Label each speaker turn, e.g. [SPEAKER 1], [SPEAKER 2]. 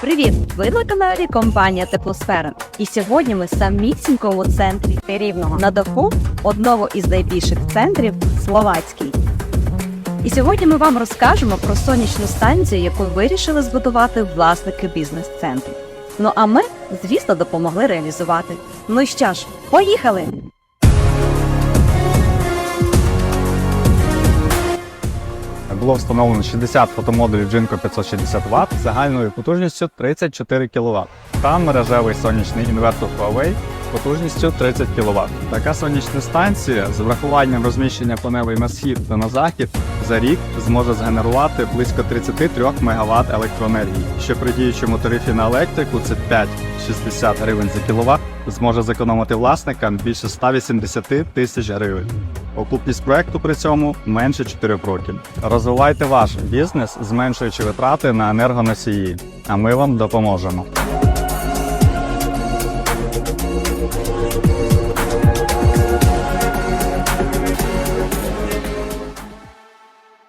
[SPEAKER 1] Привіт! Ви на каналі компанія Теплосфера. І сьогодні ми самісінькому центрі Рівного на даху одного із найбільших центрів Словацький. І сьогодні ми вам розкажемо про сонячну станцію, яку вирішили збудувати власники бізнес-центру. Ну а ми, звісно, допомогли реалізувати. Ну що ж, поїхали!
[SPEAKER 2] Було встановлено 60 фотомодулів Jinko 560 Вт загальною потужністю 34 кВт та мережевий сонячний інвертор Huawei потужністю 30 кВт. Така сонячна станція з врахуванням розміщення панелей на схід та на захід за рік зможе згенерувати близько 33 МВт електроенергії, що при діючому тарифі на електрику це 5,60 гривень за кВт, зможе зекономити власникам більше 180 тисяч гривень. Окупність проекту при цьому менше 4 років. Розвивайте ваш бізнес, зменшуючи витрати на енергоносії, а ми вам допоможемо.